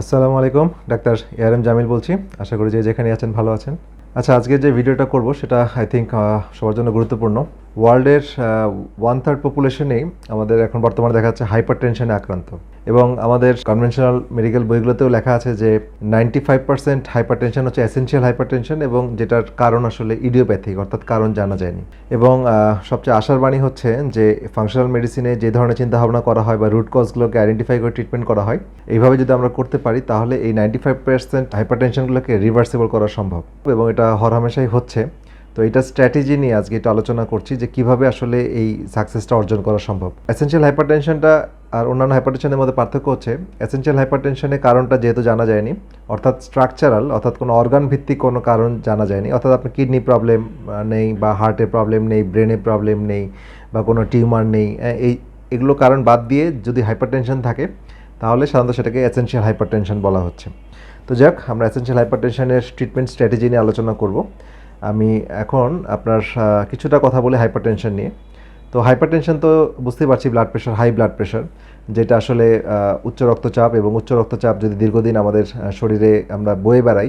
আসসালামু আলাইকুম, doctor ARM Jamil বলছি। আশা করি যে যেখানে আছেন ভালো আছেন। আচ্ছা আজকে যে ভিডিওটা করব সেটা আই থিঙ্ক সবার জন্য গুরুত্বপূর্ণ। ওয়ার্ল্ডের ওয়ান থার্ড পপুলেশনেই আমাদের এখন বর্তমানে দেখা যাচ্ছে হাইপার টেনশনে আক্রান্ত। এবং আমাদের কনভেনশনাল মেডিকেল বইগুলোতেও লেখা আছে যে ninety five percent hypertension হচ্ছে এসেন্সিয়াল হাইপার টেনশন এবং যেটার কারণ আসলে ইডিওপ্যাথিক অর্থাৎ কারণ জানা যায়নি। এবং সবচেয়ে আশার বাণী হচ্ছে যে ফাংশনাল মেডিসিনে যে ধরনের চিন্তাভাবনা করা হয় বা রুট কজগুলোকে আইডেন্টিফাই করে ট্রিটমেন্ট করা হয়, এইভাবে যদি আমরা করতে পারি, তাহলে এই নাইনটি ফাইভ পার্সেন্ট হাইপার টেনশনগুলোকে রিভার্সেবল করা সম্ভব। এবং এটা হরহামেশাই হচ্ছে। তো এটা স্ট্র্যাটেজি নিয়ে আজকে এটা আলোচনা করছি যে কীভাবে আসলে এই সাকসেসটা অর্জন করা সম্ভব। এসেনশিয়াল হাইপারটেনশনটা আর অন্যান্য হাইপারটেনশনের মধ্যে পার্থক্য হচ্ছে এসেনশিয়াল হাইপারটেনশনের কারণটা যেহেতু জানা যায়নি, অর্থাৎ স্ট্রাকচারাল অর্থাৎ কোনো অর্গান ভিত্তিক কোনো কারণ জানা যায়নি, অর্থাৎ আপনার কিডনি প্রবলেম নেই বা হার্টের প্রবলেম নেই ব্রেনের প্রবলেম নেই বা কোনো টিউমার নেই এই, এগুলো কারণ বাদ দিয়ে যদি হাইপারটেনশন থাকে, তাহলে সাধারণত সেটাকে এসেনশিয়াল হাইপারটেনশন বলা হচ্ছে। তো যাক, আমরা এসেনশিয়াল হাইপারটেনশনের ট্রিটমেন্ট স্ট্র্যাটেজি নিয়ে আলোচনা করব। আমি এখন আপনার কিছুটা কথা বলি হাইপারটেনশন নিয়ে। তো হাইপারটেনশন তো বুঝতেই পারছি blood pressure high blood pressure যেটা আসলে উচ্চ রক্তচাপ এবং উচ্চ রক্তচাপ যদি দীর্ঘদিন আমাদের শরীরে আমরা বয়ে বেড়াই,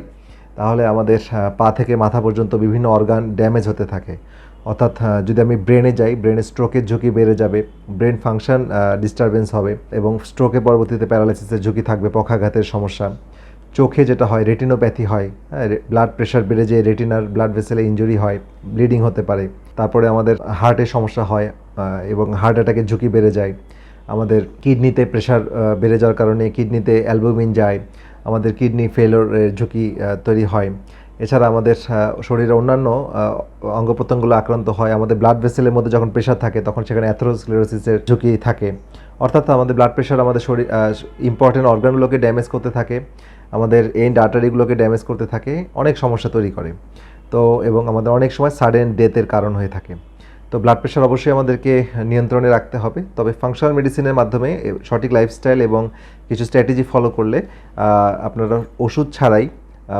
তাহলে আমাদের পা থেকে মাথা পর্যন্ত বিভিন্ন অর্গান ড্যামেজ হতে থাকে। অর্থাৎ যদি আমি ব্রেনে যাই ব্রেনে স্ট্রোকের ঝুঁকি বেড়ে যাবে ব্রেন ফাংশন ডিস্টারবেন্স হবে এবং স্ট্রোকে পরবর্তীতে প্যারালাইসিসের ঝুঁকি থাকবে, পক্ষাঘাতের সমস্যা। চোখে যেটা হয় রেটিনোপ্যাথি হয় হ্যাঁ ব্লাড প্রেশার বেড়ে যেয়ে রেটিনার ব্লাড ভেসেলে ইঞ্জুরি হয় ব্লিডিং হতে পারে। তারপরে আমাদের হার্টের সমস্যা হয় এবং হার্ট অ্যাটাকের ঝুঁকি বেড়ে যায়। আমাদের কিডনিতে প্রেশার বেড়ে যাওয়ার কারণে কিডনিতে অ্যালবুমিন যায়, আমাদের কিডনি ফেলোরের ঝুঁকি তৈরি হয়। এছাড়া আমাদের শরীরে অন্যান্য অঙ্গ প্রত্যঙ্গগুলো আক্রান্ত হয়। আমাদের ব্লাড ভেসেলের মধ্যে যখন প্রেশার থাকে, তখন সেখানে অ্যাথেরোস্ক্লেরোসিসের ঝুঁকি থাকে। অর্থাৎ আমাদের ব্লাড প্রেশার আমাদের শরীর ইম্পর্টেন্ট অর্গানগুলোকে ড্যামেজ করতে থাকে, আমাদের এন্ড আর্টারিগুলোকে ড্যামেজ করতে থাকে, অনেক সমস্যা তৈরি করে। তো, এবং আমাদের অনেক সময় সাডেন ডেথের কারণ হয়ে থাকে। তো ব্লাড প্রেশার অবশ্যই আমাদেরকে নিয়ন্ত্রণে রাখতে হবে। তবে ফাংশনাল মেডিসিনের মাধ্যমে সঠিক লাইফস্টাইল এবং কিছু স্ট্র্যাটেজি ফলো করলে আপনারা ওষুধ ছাড়াই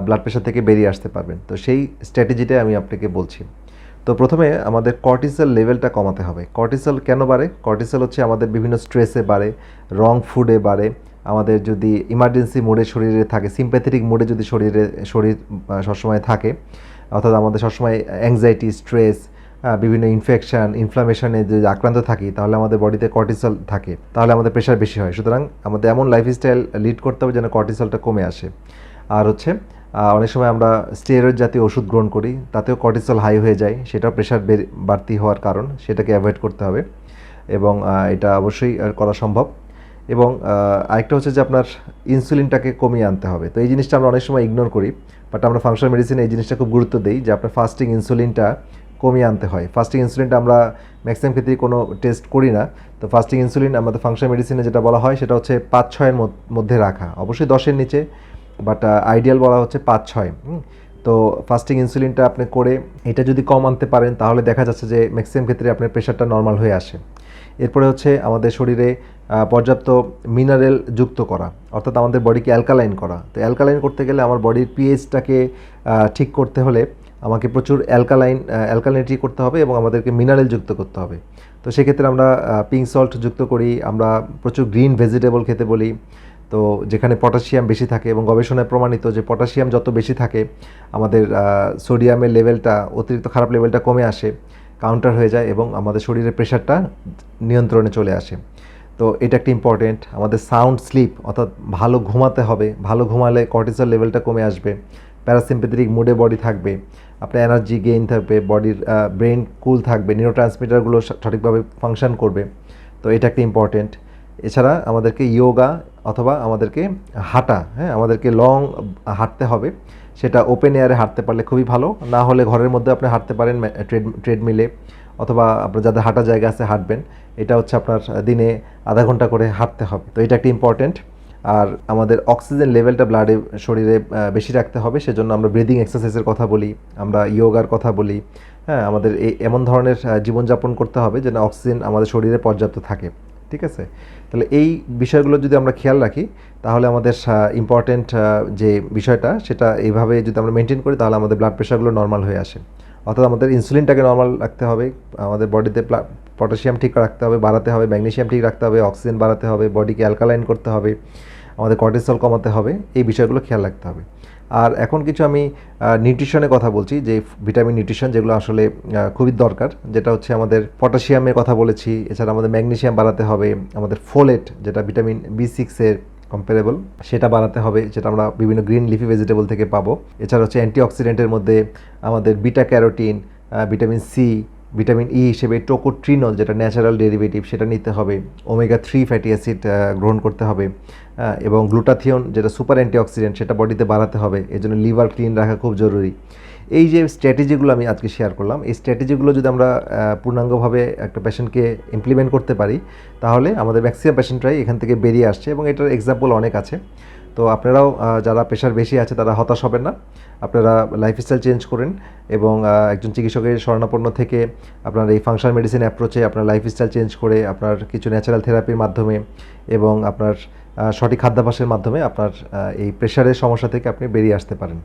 ব্লাড প্রেশার থেকে বেরিয়ে আসতে পারবেন। তো সেই স্ট্র্যাটেজিটাই আমি আপনাকে বলছি। তো প্রথমে আমাদের কর্টিসল লেভেলটা কমাতে হবে। কর্টিসল কেন বাড়ে? কর্টিসল হচ্ছে আমাদের বিভিন্ন স্ট্রেসে বাড়ে রং ফুডে বাড়ে, আমাদের যদি ইমার্জেন্সি মোডে শরীরে থাকে সিম্প্যাথেটিক মোডে যদি শরীরে, শরীর সবসময় থাকে, অর্থাৎ আমাদের সবসময় অ্যাংজাইটি স্ট্রেস বিভিন্ন ইনফেকশান ইনফ্লামেশনে যদি আক্রান্ত থাকি, তাহলে আমাদের বডিতে কর্টিসল থাকে, তাহলে আমাদের প্রেশার বেশি হয়। সুতরাং আমাদের এমন লাইফস্টাইল লিড করতে হবে যেন কর্টিসলটা কমে আসে। আর হচ্ছে অনেক সময় আমরা স্টেরয়েড জাতীয় ওষুধ গ্রহণ করি, তাতেও কর্টিসল হাই হয়ে যায়, সেটাও প্রেশার বাড়তি হওয়ার কারণ, সেটাকে অ্যাভয়েড করতে হবে এবং এটা অবশ্যই করা সম্ভব এবং আরেকটা হচ্ছে যে আপনার ইনসুলিনটাকে কমিয়ে আনতে হবে। তো এই জিনিসটা আমরা অনেক সময় ইগনোর করি বাট আমরা ফাংশনাল মেডিসিনে এই জিনিসটা খুব গুরুত্ব দিই যে আপনার ফাস্টিং ইনসুলিনটা কমিয়ে আনতে হয়। ফাস্টিং ইনসুলিনটা আমরা ম্যাক্সিমাম ক্ষেত্রে কোনো টেস্ট করি না, তো ফাস্টিং ইনসুলিন আমাদের ফাংশনাল মেডিসিনে যেটা বলা হয় সেটা হচ্ছে পাঁচ ছয়ের মধ্যে রাখা। অবশ্যই দশের নিচে বাট আইডিয়াল বলা হচ্ছে পাঁচ ছয় তো ফাস্টিং ইনসুলিনটা আপনি করে এটা যদি কম আনতে পারেন, তাহলে দেখা যাচ্ছে যে ম্যাক্সিমাম ক্ষেত্রে আপনার প্রেশারটা নর্মাল হয়ে আসে। এরপরে হচ্ছে আমাদের শরীরে পর্যাপ্ত মিনারেল যুক্ত করা, অর্থাৎ আমাদের বডিকে অ্যালকালাইন করা। তো অ্যালকালাইন করতে গেলে আমার বডির পিএইচটাকে ঠিক করতে হলে আমাকে প্রচুর অ্যালকালাইন অ্যালকালাইনিটি করতে হবে এবং আমাদেরকে মিনারেল যুক্ত করতে হবে। তো সেক্ষেত্রে আমরা পিঙ্ক সল্ট যুক্ত করি, আমরা প্রচুর গ্রিন ভেজিটেবল খেতে বলি তো যেখানে পটাশিয়াম বেশি থাকে এবং গবেষণায় প্রমাণিত যে পটাশিয়াম যত বেশি থাকে, আমাদের সোডিয়ামের লেভেলটা, অতিরিক্ত খারাপ লেভেলটা কমে আসে কাউন্টার হয়ে যায় এবং আমাদের শরীরের প্রেশারটা নিয়ন্ত্রণে চলে আসে। তো এটা একটা ইম্পর্টেন্ট আমাদের সাউন্ড স্লিপ অর্থাৎ ভালো ঘুমাতে হবে, ভালো ঘুমালে কর্টিসল লেভেলটা কমে আসবে প্যারাসিম্পেথেটিক মুডে বডি থাকবে, আপনার এনার্জি গেইন থাকবে বডির ব্রেন কুল থাকবে নিউরো ট্রান্সমিটারগুলো সঠিকভাবে ফাংশন করবে। তো এটা একটা ইম্পর্টেন্ট এছাড়া আমাদেরকে ইয়োগা অথবা আমাদেরকে হাঁটা হ্যাঁ আমাদেরকে লং হাঁটতে হবে। সেটা ওপেন এয়ারে হাঁটতে পারলে খুবই ভালো। না হলে ঘরের মধ্যে আপনি হাঁটতে পারেন ট্রেড ট্রেডমিলে অথবা আপনার যাদের হাঁটা জায়গা আছে হাঁটবেন। এটা হচ্ছে আপনার দিনে আধা ঘণ্টা করে হাঁটতে হবে। তো এটা একটা ইম্পর্টেন্ট আর আমাদের অক্সিজেন লেভেলটা ব্লাডে শরীরে বেশি রাখতে হবে। সেজন্য আমরা ব্রিদিং এক্সারসাইজের কথা বলি, আমরা ইয়োগার কথা বলি। হ্যাঁ আমাদের এই এমন ধরনের জীবনযাপন করতে হবে যেন অক্সিজেন আমাদের শরীরে পর্যাপ্ত থাকে। ঠিক আছে? তাহলে এই বিষয়গুলো যদি আমরা খেয়াল রাখি, তাহলে আমাদের ইম্পর্টেন্ট যে বিষয়টা, সেটা এইভাবে যদি আমরা মেনটেন করি, তাহলে আমাদের ব্লাড প্রেশারগুলো নর্মাল হয়ে আসে। অর্থাৎ আমাদের ইনসুলিনটাকে নর্মাল রাখতে হবে, আমাদের বডিতে পটাশিয়াম ঠিক রাখতে হবে, বাড়াতে হবে ম্যাগনেশিয়াম ঠিক রাখতে হবে অক্সিজেন বাড়াতে হবে বডিকে অ্যালকালাইন করতে হবে, আমাদের কর্টিসল কমাতে হবে, এই বিষয়গুলো খেয়াল রাখতে হবে। আর এখন কিছু আমি নিউট্রিশনের কথা বলছি, যে ভিটামিন নিউট্রিশন যেগুলো আসলে খুবই দরকার, যেটা হচ্ছে আমাদের পটাশিয়ামের কথা বলেছি, এছাড়া আমাদের ম্যাগনেসিয়াম বাড়াতে হবে, আমাদের ফোলেট যেটা ভিটামিন বি সিক্সের কম্পারেবল সেটা বাড়াতে হবে, যেটা আমরা বিভিন্ন গ্রিন লিফি ভেজিটেবল থেকে পাবো। এছাড়া হচ্ছে অ্যান্টিঅক্সিডেন্টের মধ্যে আমাদের beta carotene vitamin C vitamin E হিসেবে টোকোট্রিনল যেটা ন্যাচারাল ডেরিভেটিভ সেটা নিতে হবে। ওমেগা থ্রি ফ্যাটি অ্যাসিড গ্রহণ করতে হবে। এবং গ্লুটাথিয়ন যেটা সুপার অ্যান্টিঅক্সিডেন্ট সেটা বডিতে বাড়াতে হবে। এই জন্য লিভার ক্লিন রাখা খুব জরুরি। এই যে স্ট্র্যাটেজিগুলো আমি আজকে শেয়ার করলাম, এই স্ট্র্যাটেজিগুলো যদি আমরা পূর্ণাঙ্গভাবে একটা পেশেন্টকে ইমপ্লিমেন্ট করতে পারি, তাহলে আমাদের ম্যাক্সিমাম পেশেন্টরাই এখান থেকে বেরিয়ে আসছে। এবং এটার এক্সাম্পল অনেক আছে। তো আপনারাও যারা প্রেশার বেশি আছে তারা হতাশ হবেন না। আপনারা লাইফস্টাইল চেঞ্জ করেন এবং একজন চিকিৎসকের শরণাপন্ন থেকে আপনার এই ফাংশন মেডিসিন অ্যাপ্রোচে আপনার লাইফস্টাইল চেঞ্জ করে আপনার কিছু ন্যাচারাল থেরাপির মাধ্যমে এবং আপনার সঠিক খাদ্যাভ্যাসের মাধ্যমে আপনার এই প্রেশারের সমস্যা থেকে আপনি বেরিয়ে আসতে পারেন।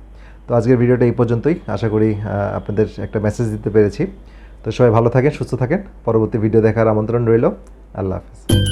তো আজকের ভিডিওটা এই পর্যন্তই। আশা করি আপনাদের একটা মেসেজ দিতে পেরেছি। তো সবাই ভালো থাকেন, সুস্থ থাকেন। পরবর্তী ভিডিও দেখার আমন্ত্রণ রইল। আল্লাহ হাফিজ।